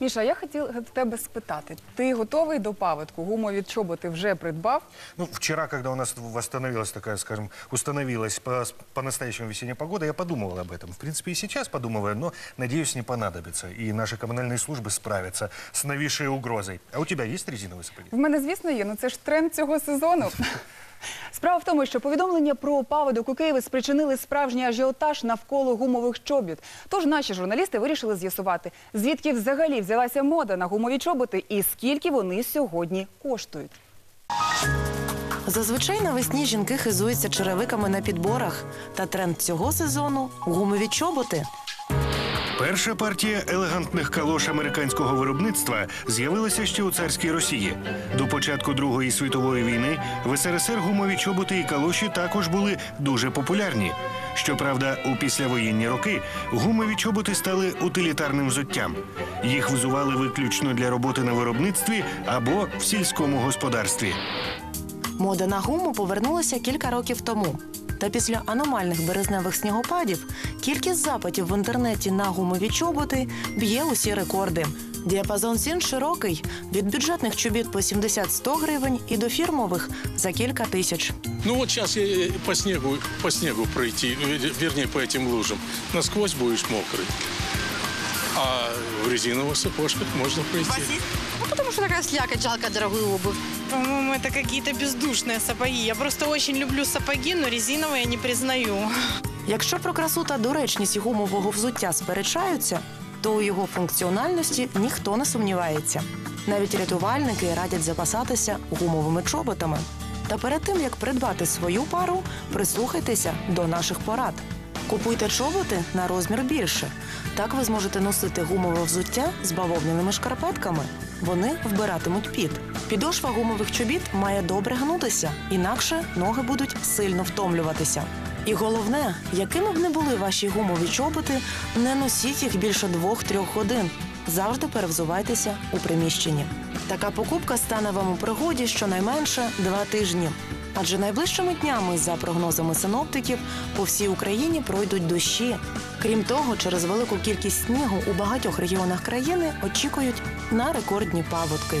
Міша, я хотіла в тебе спитати: ти готовий до паводку? Гумові чоботи вже придбав? Ну, вчера, когда у нас восстановилась такая, скажем, установилась по- по-настоящему весенняя погода, я подумывал об этом. В принципе, и сейчас подумываю, но, надеюсь, не понадобится. И наши коммунальные службы справятся с нависшей угрозой. А у тебя есть резиновые сапоги? В мене, звісно, є. Ну це ж тренд цього сезону. Справа в тому, що повідомлення про паводок у Києві спричинили справжній ажіотаж навколо гумових чобіт. Тож наші журналісти вирішили з'ясувати, звідки взагалі взялася мода на гумові чоботи і скільки вони сьогодні коштують. Зазвичай навесні жінки хизуються черевиками на підборах. Та тренд цього сезону гумові чоботи. Перша партія елегантних калош американського виробництва з'явилася ще у царській Росії. До початку Другої світової війни в СРСР гумові чоботи і калоші також були дуже популярні. Щоправда, у післявоєнні роки гумові чоботи стали утилітарним взуттям. Їх взували виключно для роботи на виробництві або в сільському господарстві. Мода на гуму повернулася кілька років тому. Та після аномальних березневих снігопадів кількість запитів в інтернеті на гумові чоботи б'є усі рекорди. Діапазон цін широкий від бюджетних чобіт по 70-100 гривень і до фірмових за кілька тисяч. Ну от зараз я по снігу по снігу пройти, вірні вернее по цим лужам. Насквозь будеш мокрый. А в резиновых сапожках можно пройти. Ну, потому что такая слякоть, жалко дорогую обувь. По-моему, это какие-то бездушные сапоги. Я просто очень люблю сапоги, но резиновые не признаю. Якщо про красу та доречність гумового взуття сперечаються, то у його функціональності ніхто не сумнівається. Навіть рятувальники радять запасатися гумовими чоботами. Та перед тим як придбати свою пару, прислухайтеся до наших порад. Купуйте чоботи на розмір більше. Так ви зможете носити гумове взуття з бавовняними шкарпетками. Вони вбиратимуть піт. Підошва гумових чобіт має добре гнутися, інакше ноги будуть сильно втомлюватися. І головне, якими б не були ваші гумові чоботи, не носіть їх більше двох-трьох годин. Завжди перевзувайтеся у приміщенні. Така покупка стане вам у пригоді щонайменше два тижні. Адже найближчими днями, за прогнозами синоптиків, по всій Україні пройдуть дощі. Крім того, через велику кількість снігу у багатьох регіонах країни очікують на рекордні паводки.